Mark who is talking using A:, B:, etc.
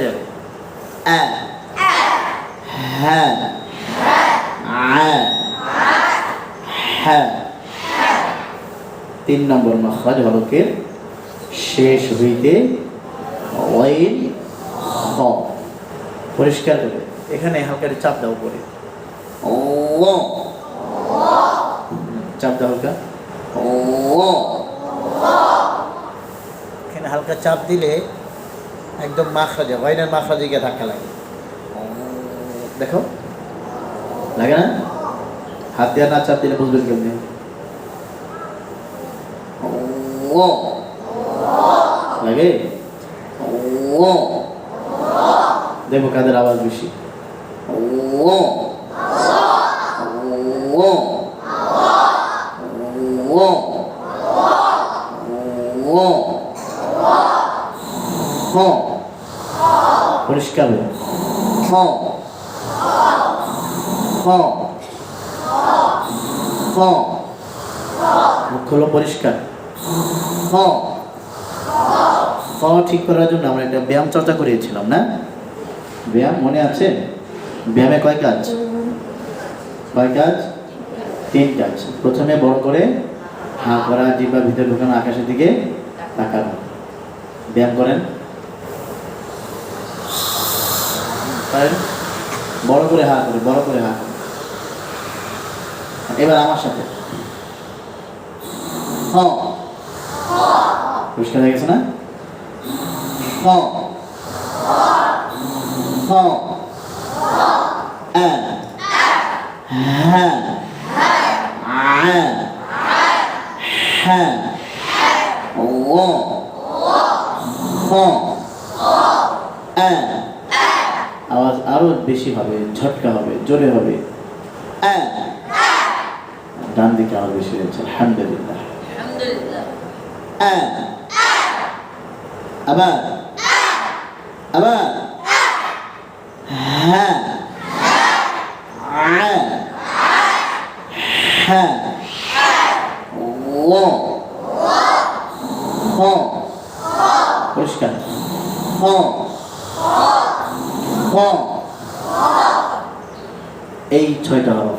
A: যাবে তিন নম্বর মখরাজ হলকের শেষ হইতে পরিষ্কার করে। এখানে একটু চাপ দাও উপরে। ও। চাপ দাও হালকা। এখানে হালকা চাপ দিলে একদম মাখরাজে ওয়াইনের মাখরাজে গিয়ে ধাক্কা লাগে। দেখো। লাগে না? হাত দিয়ে না চাপ দিলে বুঝবেন কেমনি? লাগে? দেখো কাদের আওয়াজ বেশি। ও ও পরিষ্কার। মুখ হলো পরিষ্কার। হ ঠিক করার জন্য আমরা একটা ব্যায়াম চর্চা করিয়েছিলাম, না? ব্যায়াম মনে আছে? ব্যায়ামে কয় কাজ? কয় কাজ? তিন কাজ প্রথমে বড় করে হাঁ করা জিব্বা ভিতরে ঢুকানো আকাশের দিকে তাকানো। ব্যায়াম করেন। বড় করে হা করে বড় করে হা করে এবার আমার সাথে। হ। হয়ে গেছে না? হ। হ। আ হ্যাঁ আ হ্যাঁ। ও। আ আওয়াজ আরও বেশি হবে, ঝটকা হবে, জোরে হবে। ডান দিকে আওয়াজ বেশি হয়েছে আলহামদুলিল্লাহ। আবার। আবার। হ্যাঁ। আ হ্যাঁ। ও হ পরিষ্কার। হ হ এই ছয়টা হরফ